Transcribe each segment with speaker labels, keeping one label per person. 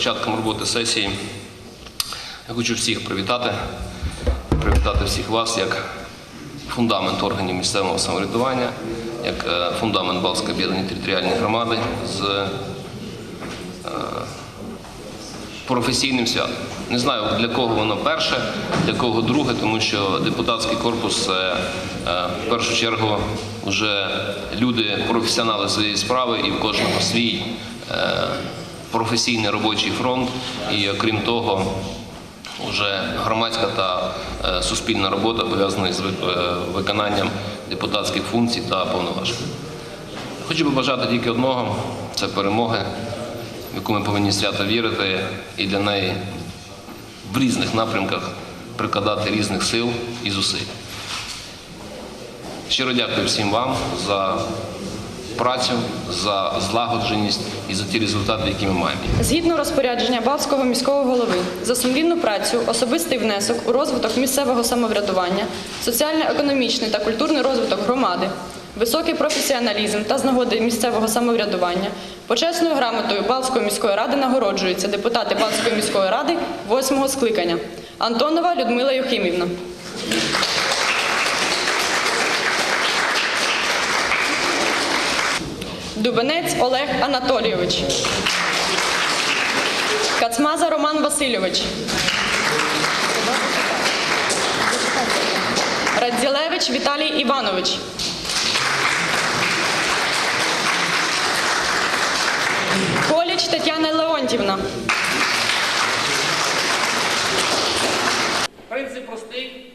Speaker 1: початком роботи сесії я хочу всіх привітати, привітати всіх вас як фундамент органів місцевого самоврядування, як е, фундамент Балтської об'єднаної територіальної громади з е, професійним святом. Не знаю, для кого воно перше, для кого друге, тому що депутатський корпус це е, в першу чергу вже люди, професіонали своєї справи, і в кожного свій професійний робочий фронт. І окрім того, вже громадська та е, суспільна робота пов'язана з е, виконанням депутатських функцій та повноважень. Хочу побажати тільки одного це перемоги, в яку ми повинні свято вірити, і для неї в різних напрямках прикладати різних сил і зусиль. Щиро дякую всім вам за працю, за злагодженість і за ті результати, які ми маємо.
Speaker 2: Згідно розпорядження Балтського міського голови за сумлінну працю, особистий внесок у розвиток місцевого самоврядування, соціально-економічний та культурний розвиток громади, високий професіоналізм та з нагоди місцевого самоврядування, почесною грамотою Балтської міської ради нагороджуються депутати Балтської міської ради восьмого скликання. Антонова Людмила Юхимівна. Дубенець Олег Анатолійович. Кацмаза Роман Васильович. Радзілевич Віталій Іванович. Коліч Тетяна Леонтівна.
Speaker 1: Принцип простий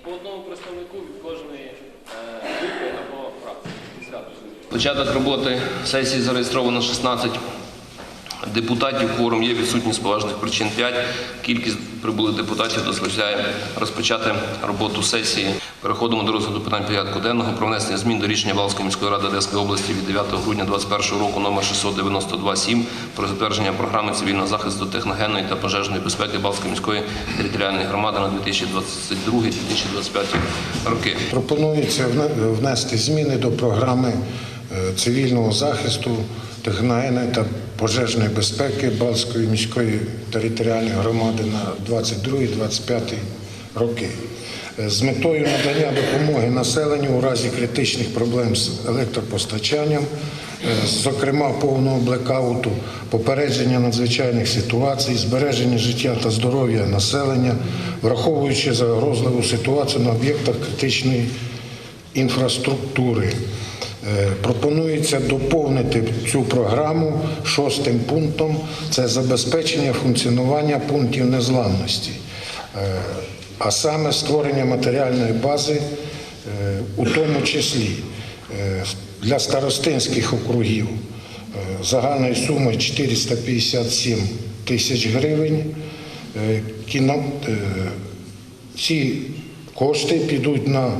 Speaker 1: Початок роботи сесії зареєстровано 16 депутатів. Кворум є відсутні з поважних причин 5. Кількість прибулих депутатів дозволяє розпочати роботу сесії. Переходимо до розгляду питань порядку денного про внесення змін до рішення Балської міської ради Одеської області від 9 грудня 2021 року номер 692-7 про затвердження програми цивільного захисту техногенної та пожежної безпеки Балської міської територіальної громади на 2022-2025 роки.
Speaker 3: Пропонується внести зміни до програми цивільного захисту, техногенної та пожежної безпеки Балтської міської територіальної громади на 22-25 роки. Е, З метою надання допомоги населенню у разі критичних проблем з електропостачанням, е, зокрема повного блекауту, попередження надзвичайних ситуацій, збереження життя та здоров'я населення, враховуючи загрозливу ситуацію на об'єктах критичної інфраструктури. Е, Пропонується доповнити цю програму шостим пунктом це забезпечення функціонування пунктів незламності, Е, а саме створення матеріальної бази, е, у тому числі для старостинських округів загальною сумою 457 тисяч гривень. Ці кошти підуть на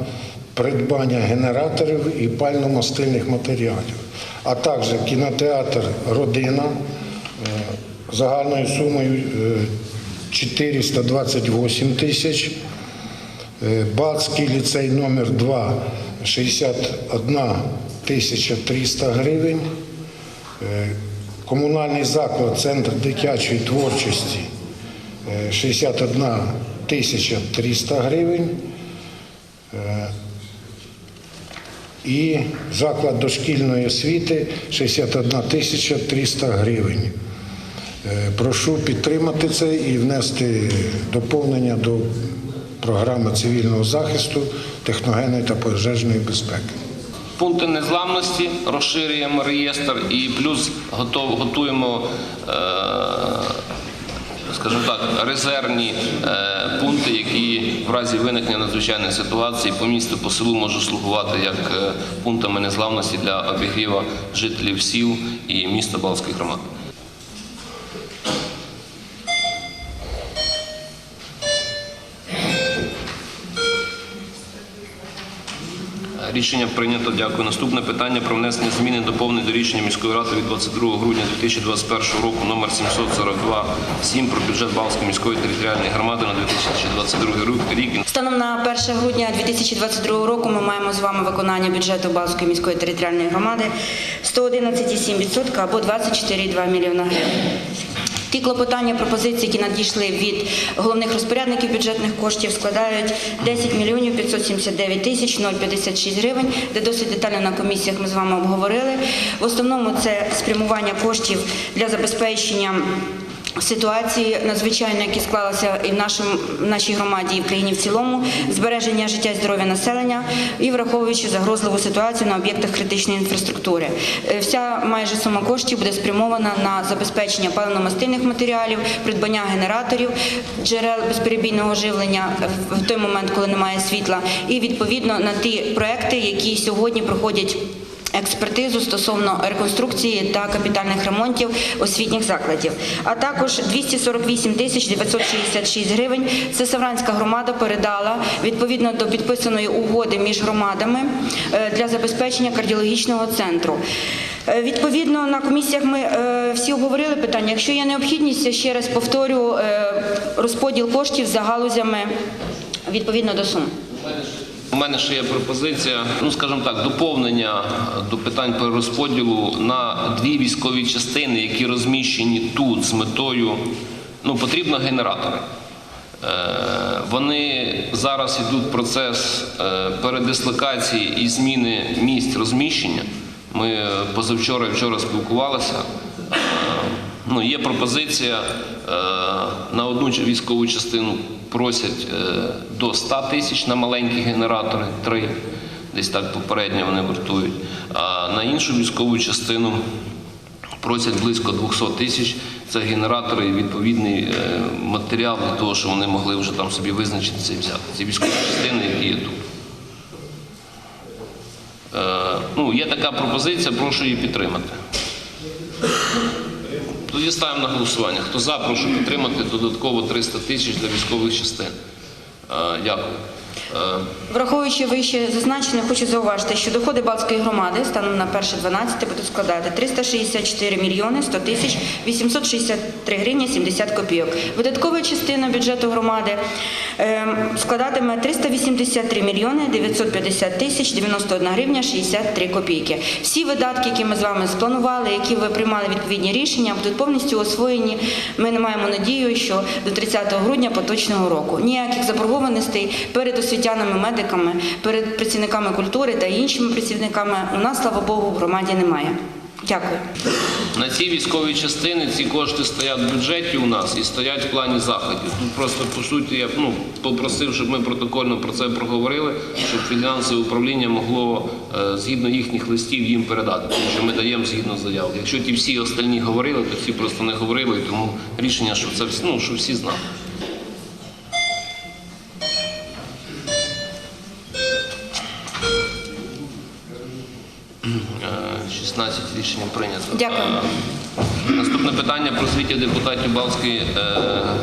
Speaker 3: придбання генераторів і пально-мастильних матеріалів, а також кінотеатр Родина е, загальною сумою е, 428 тисяч. Е, Балтський ліцей номер 2 61 тисяча 300 гривень. Е, Комунальний заклад Центр дитячої творчості е, 61 тисяча 300 гривень. І заклад дошкільної освіти 61 тисяча 300 гривень. Е, Прошу підтримати це і внести доповнення до програми цивільного захисту, техногенної та пожежної безпеки.
Speaker 1: Пункти незламності розширюємо реєстр і плюс готуємо, е, резервні е, пункти, які в разі виникнення надзвичайних ситуацій по місту, по селу можуть слугувати як е, пунктами незламності для обігріву жителів сіл і міста Балтської громади. Рішення прийнято. Дякую. Наступне питання про внесення зміни доповнень до рішення міської ради від 22 грудня 2021 року номер 742 7 про бюджет Балтської міської територіальної громади на 2022 рік.
Speaker 4: Станом на 1 грудня 2022 року ми маємо з вами виконання бюджету Балтської міської територіальної громади 111,7% або 24,2 мільйона гривень. Ті клопотання, пропозиції, які надійшли від головних розпорядників бюджетних коштів, складають 10 мільйонів 579 тисяч 056 гривень, де досить детально на комісіях ми з вами обговорили. В основному це спрямування коштів для забезпечення ситуації надзвичайно, які склалися і в нашому нашій громаді, і в країні в цілому, збереження життя і здоров'я населення і враховуючи загрозливу ситуацію на об'єктах критичної інфраструктури. Е, Вся майже сума коштів буде спрямована на забезпечення паливно-мастильних матеріалів, придбання генераторів, джерел безперебійного живлення в той момент, коли немає світла, і відповідно на ті проекти, які сьогодні проходять експертизу стосовно реконструкції та капітальних ремонтів освітніх закладів. А також 248 тисяч 966 гривень. Це Савранська громада передала відповідно до підписаної угоди між громадами е, для забезпечення кардіологічного центру. Е, Відповідно, на комісіях ми е, всі обговорили питання. Якщо є необхідність, я ще раз повторю розподіл коштів за галузями відповідно до сум.
Speaker 1: У мене ще є пропозиція, ну скажімо так, доповнення до питань перерозподілу на дві військові частини, які розміщені тут з метою. Ну, потрібно генератори. Е, Вони зараз йдуть процес е, передислокації і зміни місць розміщення. Ми позавчора і вчора спілкувалися. Е, Ну, є пропозиція на одну військову частину просять е, до 100 тисяч на маленькі генератори, три, десь так попередньо вони вартують. А на іншу військову частину просять близько 200 тисяч. Це генератори і відповідний е, матеріал для того, щоб вони могли вже там собі визначитися і взяти. Ці військові частини, які є тут. Е, ну, є така пропозиція, прошу її підтримати. Тоді ставимо на голосування. Хто за, прошу підтримати додатково 300 тисяч для військових частин. Е, Дякую. Е,
Speaker 4: Враховуючи вище зазначене, хочу зауважити, що доходи Балтської громади станом на 1.12 будуть складати 364 мільйони 100 тисяч 863 гривні 70 копійок. Видаткова частина бюджету громади ем, складатиме 383 мільйони 950 тисяч 91 гривня 63 копійки. Всі видатки, які ми з вами спланували, які ви приймали відповідні рішення, будуть повністю освоєні. Ми не маємо надію, що до 30 грудня поточного року ніяких заборгованостей перед освітянами, медиками, перед працівниками культури та іншими працівниками у нас, слава Богу, в громаді немає. Дякую.
Speaker 1: На ці військові частини ці кошти стоять в бюджеті у нас і стоять в плані заходів. Тут просто по суті я ну, попросив, щоб ми протокольно про це проговорили, щоб фінансове управління могло е, згідно їхніх листів їм передати, тому що ми даємо згідно заяв. Якщо ті всі остальні говорили, то ці просто не говорили, тому рішення, що це всі- ну, що всі знали. 16 рішення прийнято.
Speaker 4: Дякую.
Speaker 1: Е, Наступне питання про звіття депутатів Балтської е,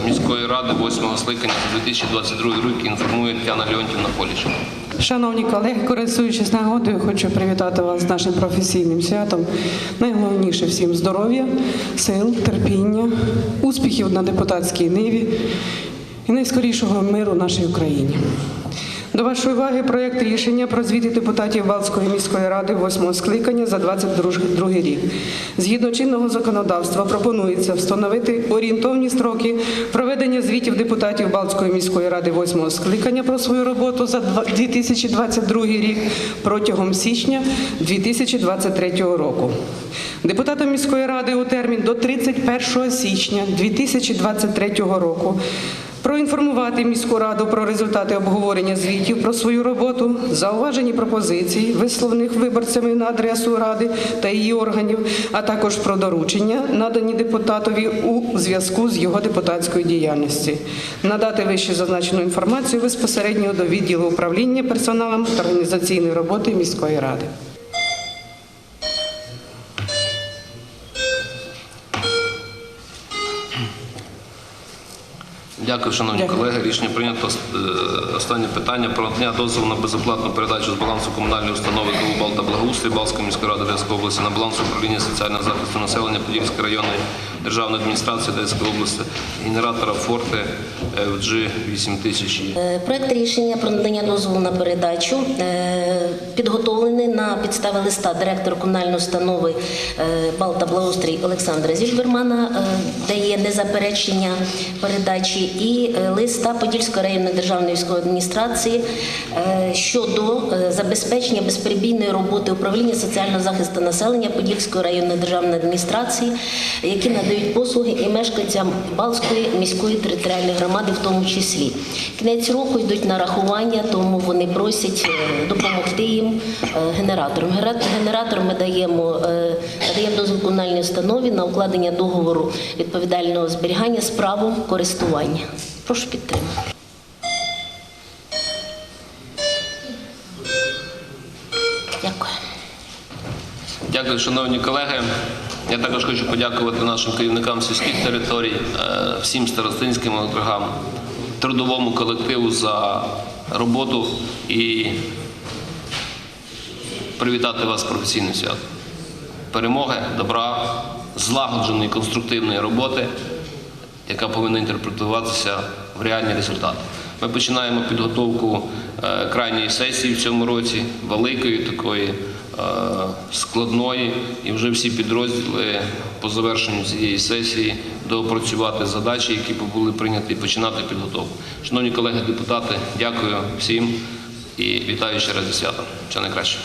Speaker 1: міської ради 8 скликання за 2022 рік інформує Тетяна Леонтівна Поліш.
Speaker 5: Шановні колеги, користуючись нагодою, хочу привітати вас з нашим професійним святом. Найголовніше всім здоров'я, сил, терпіння, успіхів на депутатській ниві і найскорішого миру нашій Україні. До вашої уваги проєкт рішення про звіти депутатів Балтської міської ради 8 скликання за 2022 рік. Згідно чинного законодавства пропонується встановити орієнтовні строки проведення звітів депутатів Балтської міської ради 8 скликання про свою роботу за 2022 рік протягом січня 2023 року. Депутатам міської ради у термін до 31 січня 2023 року Проінформувати міську раду про результати обговорення звітів про свою роботу, зауважені пропозиції, висловлених виборцями на адресу ради та її органів, а також про доручення, надані депутатові у зв'язку з його депутатською діяльністю. Надати вище зазначену інформацію безпосередньо до відділу управління персоналом та організаційної роботи міської ради.
Speaker 1: Дякую, шановні
Speaker 5: Дякую.
Speaker 1: колеги. Рішення прийнято. Е, Останнє питання про надання дозволу на безоплатну передачу з балансу комунальної установи та благоустрій Балської міської ради Рівської області на баланс управління соціального захисту населення Подільської районної державної адміністрації Одеської області генератора Форте FG 8000.
Speaker 6: Е, Проект рішення про надання дозволу на передачу е, підготовлений на підставі листа директора комунальної установи е, Балта Благоустрій Олександра Зільбермана, е, дає незаперечення передачі, і е, листа Подільської районної державної військової адміністрації е, щодо е, забезпечення безперебійної роботи управління соціального захисту населення Подільської районної державної адміністрації, які надають послуги і мешканцям Балської міської територіальної громади, в тому числі. Кінець року йдуть нарахування, тому вони просять е, допомогти їм генератором. Генератором ми даємо, е, надаємо дозвіл комунальній установі на укладення договору відповідального зберігання з правом користування. Прошу підтримати. Дякую.
Speaker 1: Дякую, шановні колеги. Я також хочу подякувати нашим керівникам сільських територій, е, всім старостинським округам, трудовому колективу за роботу і привітати вас з професійним святом. Перемоги, добра, злагодженої конструктивної роботи, яка повинна інтерпретуватися в реальні результати. Ми починаємо підготовку е, крайньої сесії в цьому році, великої такої складної, і вже всі підрозділи по завершенню цієї сесії доопрацювати задачі, які були прийняті, і починати підготовку. Шановні колеги депутати, дякую всім і вітаю ще раз зі святом. Все найкраще.